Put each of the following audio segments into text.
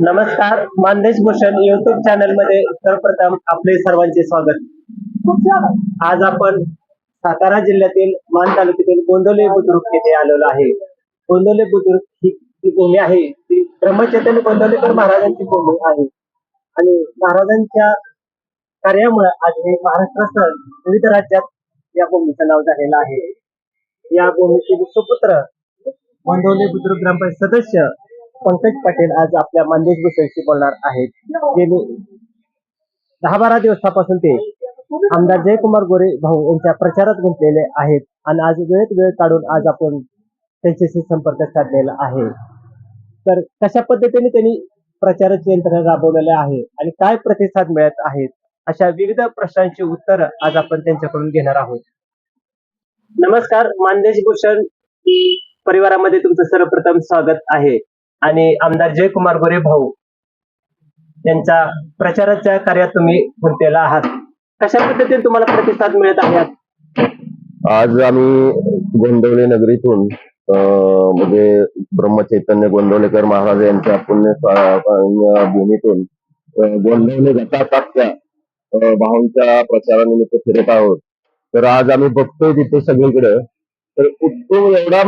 नमस्कार मानदेश भूषण युट्यूब चॅनलमध्ये सर्वप्रथम आपले सर्वांचे स्वागत. आज आपण सातारा जिल्ह्यातील मान तालुक्यातील गोंदोले बुद्रुक येथे आलेलो आहे. गोंदोले बुद्रुक ही जी भूमी आहे ती ब्रह्मचैतन्य गोंदवलेकर महाराजांची भूमी आहे. आणि महाराजांच्या कार्यामुळे आज हे महाराष्ट्रासह विविध राज्यात या भूमीचं नाव झालेलं आहे. या भूमीतील सुपुत्र गोंदवले बुद्रुक ग्रामपंचायत सदस्य पंकज पाटील आज आपल्या मानदेश भूषणशी बोलणार आहेत. गेली दहा बारा दिवसापासून ते आमदार जयकुमार गोरे भाऊ यांच्या प्रचारात गुंतलेले आहेत आणि आज वेळेत वेळ काढून आज आपण त्यांच्याशी संपर्क साधलेला आहे. तर कशा पद्धतीने त्यांनी प्रचाराची यंत्रणा राबवलेली आहे आणि काय प्रतिसाद मिळत आहेत अशा विविध प्रश्नांची उत्तर आज आपण त्यांच्याकडून घेणार आहोत. नमस्कार मानदेश भूषण परिवारामध्ये तुमचं सर्वप्रथम स्वागत आहे. आणि आमदार जयकुमार गोरे भाऊ यांच्या प्रचाराच्या कार्यात तुम्ही गुंतलेला आहात. कशा पद्धतीने तुम्हाला प्रतिसाद मिळत आहे? आज? आम्ही गोंदवले नगरीतून म्हणजे ब्रह्मचैतन्य गोंदवलेकर महाराज यांच्या पुण्य भूमीतून गोंदवले गटाताच्या भाऊंच्या भावांच्या प्रचारानिमित्त फिरत आहोत. तर आज आम्ही बघतोय तिथे सगळीकडे. तर उत्तम एवढा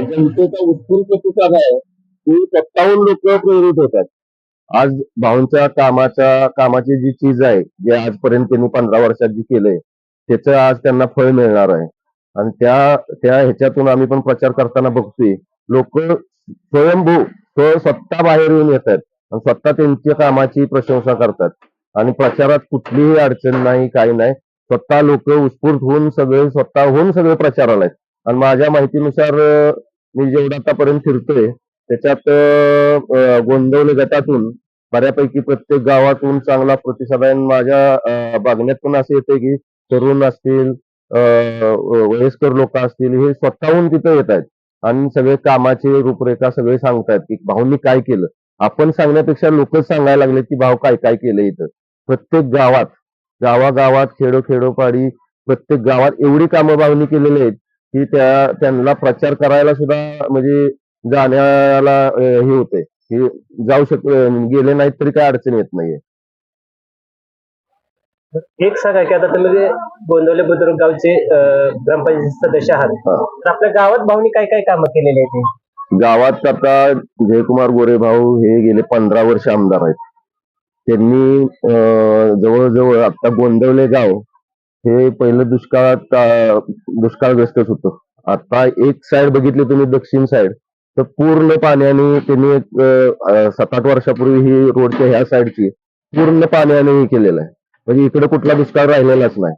जनतेचा उत्स्फूर्त प्रतिसाद आहे. की सत्तावन्न लोक प्रेरित होतात. आज भाऊंच्या कामाच्या कामाची जी चीज आहे जे आजपर्यंत त्यांनी पंधरा वर्षात जी केलंय त्याचं आज त्यांना फळ मिळणार आहे. आणि त्या त्या ह्याच्यातून आम्ही पण प्रचार करताना बघतोय लोक स्वयंभू स्वतः बाहेर येऊन येतात आणि स्वतः त्यांच्या कामाची प्रशंसा करतात. आणि प्रचारात कुठलीही अडचण नाही काही नाही. स्वतः लोक उत्स्फूर्त होऊन सगळे स्वतःहून सगळे प्रचाराला आहेत. आणि माझ्या माहितीनुसार मी जेवढं आतापर्यंत फिरतोय त्याच्यात गोंदवले गटातून बऱ्यापैकी प्रत्येक गावातून चांगला प्रतिसाद आहे. आणि माझ्या बघण्यात पण असं येते की तरुण असतील वयस्कर लोक असतील हे स्वतःहून तिथं येत आहेत. आणि सगळे कामाचे रूपरेखा सगळे सांगतायत की भाऊंनी काय केलं. आपण सांगण्यापेक्षा लोकच सांगायला लागले की भाऊ काय काय केलं इथं. प्रत्येक गावात गावागावात खेडो खेडोपाडी प्रत्येक गावात एवढी कामं भाऊनी केलेली आहेत की त्या त्यांना प्रचार करायला सुद्धा म्हणजे जाण्याला हे होते की जाऊ शक गेले नाहीत तरी काय अडचण येत नाहीये. एक सांगा की आता तुम्ही गोंदवले बुद्रुक गावचे ग्रामपंचायत सदस्य आहात. तर आपल्या गावात भाऊनी काय काय कामं केलेली आहेत? गावात आता जयकुमार गोरे भाऊ हे गेले पंधरा वर्ष आमदार आहेत. त्यांनी जवळजवळ आता गोंदवले गाव हे पहिलं दुष्काळात दुष्काळग्रस्तच होतं. आता एक साईड बघितली तुम्ही दक्षिण साईड तर पूर्ण पाण्याने त्यांनी एक सात आठ वर्षापूर्वी ही रोडच्या ह्या साईडची पूर्ण पाण्याने हे केलेलं आहे. म्हणजे इकडे कुठला दुष्काळ राहिलेलाच नाही.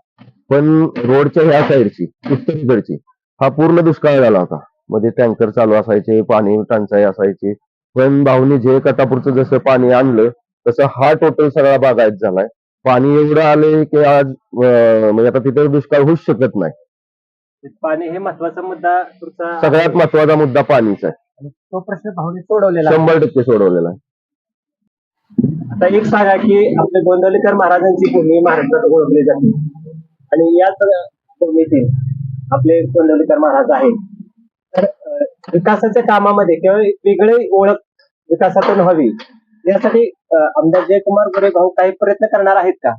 पण रोडच्या ह्या साईडची उत्तरेकडची हा पूर्ण दुष्काळ झाला होता. मध्ये टँकर चालू असायचे पाणी टंचाई असायची. पण भाऊनी जे कटापूरचं जसं पाणी आणलं तसं हा टोटल सगळा बागायत झालाय. पाणी एवढं आले की आज म्हणजे आता तिथे दुष्काळ होऊच शकत नाही. पाणी हे महत्त्वाचा मुद्दा सगळ्यात महत्त्वाचा मुद्दा पाणीचा आहे. आणि तो प्रश्न भाऊनी सोडवलेला आहे. शंभर टक्के सोडवलेला आता एक सांगा की आपले गोंदवलेकर महाराजांची भूमी महाराष्ट्रात ओळखली जाते. आणि याच भूमीतील आपले गोंदवलेकर महाराज आहेत. तर अं, विकासाच्या कामामध्ये किंवा वेगळी ओळख विकासातून व्हावी यासाठी अं, आमदार जयकुमार गोरे भाऊ काही प्रयत्न करणार आहेत का?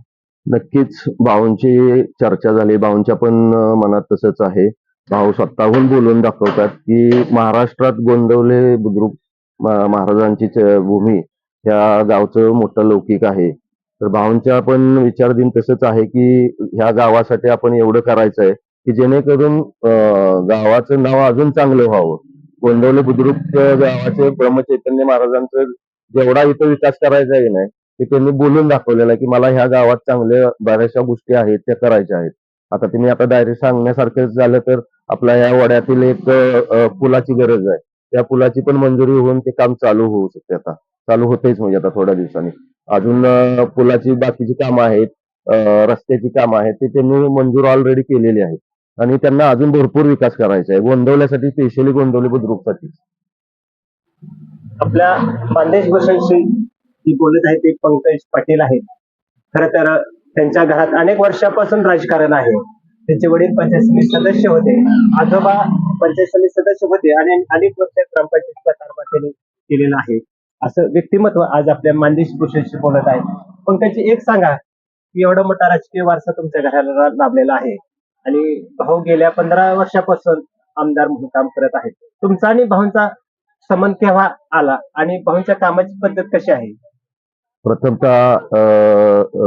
नक्कीच. भाऊंची चर्चा झाली. भाऊंच्या पण अं, मनात तसंच आहे. भाऊ स्वतःहून बोलून दाखवतात की महाराष्ट्रात गोंदवले बुद्रुक महाराजांची भूमी ह्या गावचं मोठं लौकिक आहे. तर भाऊंच्या पण विचारधीन तसंच आहे की ह्या गावासाठी आपण एवढं करायचं आहे की जेणेकरून गावाचं नाव अजून चांगलं व्हावं. गोंदवले बुद्रुक गावाचे ब्रह्मचैतन्य महाराजांचं जेवढा इथं विकास करायचा आहे ना ते त्यांनी बोलून दाखवलेलं आहे की मला ह्या गावात चांगल्या बऱ्याचशा गोष्टी आहेत त्या करायच्या आहेत. आता तुम्ही आता डायरेक्ट सांगण्यासारखं झालं तर आपल्या या वड्यातील एक पुलाची गरज आहे. त्या पुलाची पण मंजुरी होऊन ते काम चालू होऊ शकते आता. चालू होतेच म्हणजे आता थोड्या दिवसांनी. अजून पुलाची बाकीची कामं आहेत रस्त्याची कामं आहेत ते त्यांनी मंजूर ऑलरेडी केलेली आहेत. आणि त्यांना अजून भरपूर विकास करायचा आहे. गोंदवल्यासाठी स्पेशली गोंदवली बुद्रुकसाठी. आपल्या मानदेश भूषणशी बोलत आहे ते पंकज पाटील आहेत. खर तर त्यांच्या घरात अनेक वर्षापासून राजकारण आहे. त्यांचे वडील पंचायत समिती सदस्य होते. आजोबा पंचायत समिती सदस्य होते आणि अनेक वर्ष ग्रामपंचायतीचा कारभार त्यांनी केलेला आहे. असं व्यक्तिमत्व आज आपल्या मानदेश भूषणशी बोलत आहे. पण त्यांची एक सांगा की एवढा मोठा राजकीय वारसा तुमच्या घराला लाभलेला आहे. आणि भाऊ गेल्या पंधरा वर्षापासून आमदार म्हणून काम करत आहेत तुमचा आणि भाऊंचा संबंध केव्हा आला आणि भाऊंच्या कामाची पद्धत कशी आहे? प्रथमतः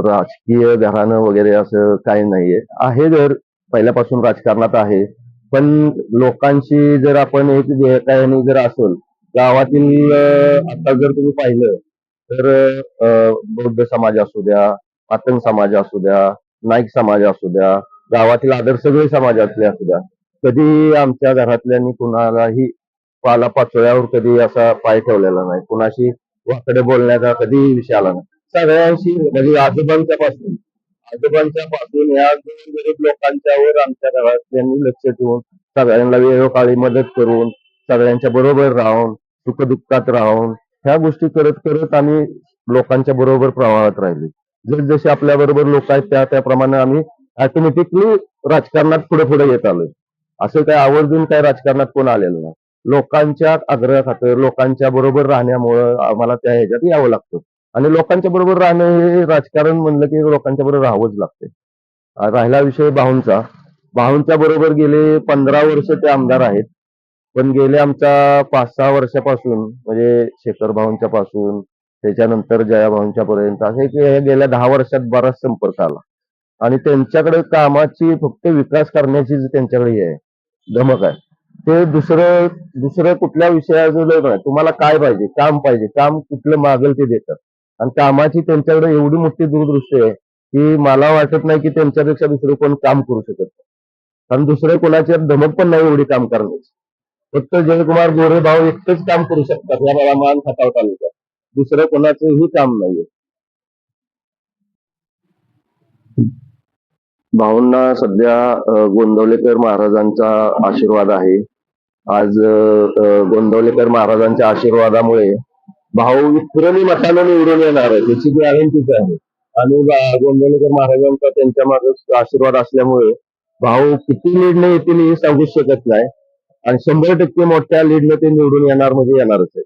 राजकीय घराणं वगैरे असं काही नाहीये. आहे जर पहिल्यापासून राजकारणात आहे. पण लोकांशी जर आपण एक देहकायाने जर असेल गावातील आता जर तुम्ही पाहिलं तर बौद्ध समाज असू द्या पातंग समाज असू द्या नाईक समाज असू द्या गावातील आदर सगळे समाजातले असू द्या कधी आमच्या घरातल्यांनी कुणालाही पाला पाचोळ्यावर कधी असा पाय ठेवलेला नाही. कुणाशी वाकडे बोलण्याचा कधीही विषय आला नाही. सगळ्यांशी म्हणजे आजोबांच्या पासून आजोबांच्या पासून या गरीब लोकांच्यावर आमच्या घरातल्यांनी लक्ष ठेवून सगळ्यांना वेळोकाळी मदत करून सगळ्यांच्या बरोबर राहून सुखदुःखात राहून ह्या गोष्टी करत करत आम्ही लोकांच्या बरोबर प्रवाहात राहिलो. जसजसे आपल्या बरोबर लोक आहेत त्या त्याप्रमाणे आम्ही ऑटोमॅटिकली राजकारणात पुढे पुढे येत आलोय. असं काय आवर्जून काय राजकारणात कोण आलेलं नाही. लोकांच्या आग्रहाखातर लोकांच्या बरोबर राहण्यामुळं आम्हाला त्या ह्याच्यात यावं लागतं. आणि लोकांच्या बरोबर राहणं हे राजकारण म्हणलं की लोकांच्या बरोबर राहावंच लागते राहिला विषय भाऊंचा भाऊंच्या बरोबर गेले पंधरा वर्ष ते आमदार आहेत. पण गेले आमच्या पाच सहा वर्षापासून म्हणजे शेखर भाऊंच्या पासून त्याच्यानंतर जया भाऊंच्या पर्यंत असे की गेल्या दहा वर्षात बराच संपर्क आला. आणि त्यांच्याकडे कामाची फक्त विकास करण्याची त्यांच्याकडे हे आहे. धमक आहे. ते दुसरं दुसरं कुठल्या विषयाचं नाही. तुम्हाला काय पाहिजे? काम पाहिजे. काम कुठलं मागेल ते देतात. आणि कामाची त्यांच्याकडे एवढी मोठी दूरदृष्टी आहे की मला वाटत नाही की त्यांच्यापेक्षा दुसरं कोण काम करू शकत नाही. कारण दुसरे कोणाच्या धमक पण नाही एवढी काम करण्याची. फक्त जयकुमार गोरे भाऊ एकटेच काम करू शकतात या मला मान खटाव तालुक्यात. दुसरं कोणाचंही काम नाहीये. भाऊंना सध्या गोंदवलेकर महाराजांचा आशीर्वाद आहे. आज गोंदवलेकर महाराजांच्या आशीर्वादामुळे भाऊ विक्रमी मतानं निवडून येणार आहे. त्याची गॅरंटीच आहे. आणि गोंदवलेकर महाराजांचा त्यांच्या मागे आशीर्वाद असल्यामुळे भाऊ किती लीडने येतील हे सांगूच शकत नाही. आणि शंभर टक्के मोठ्या लीडने ते निवडून येणार म्हणजे येणारच आहे.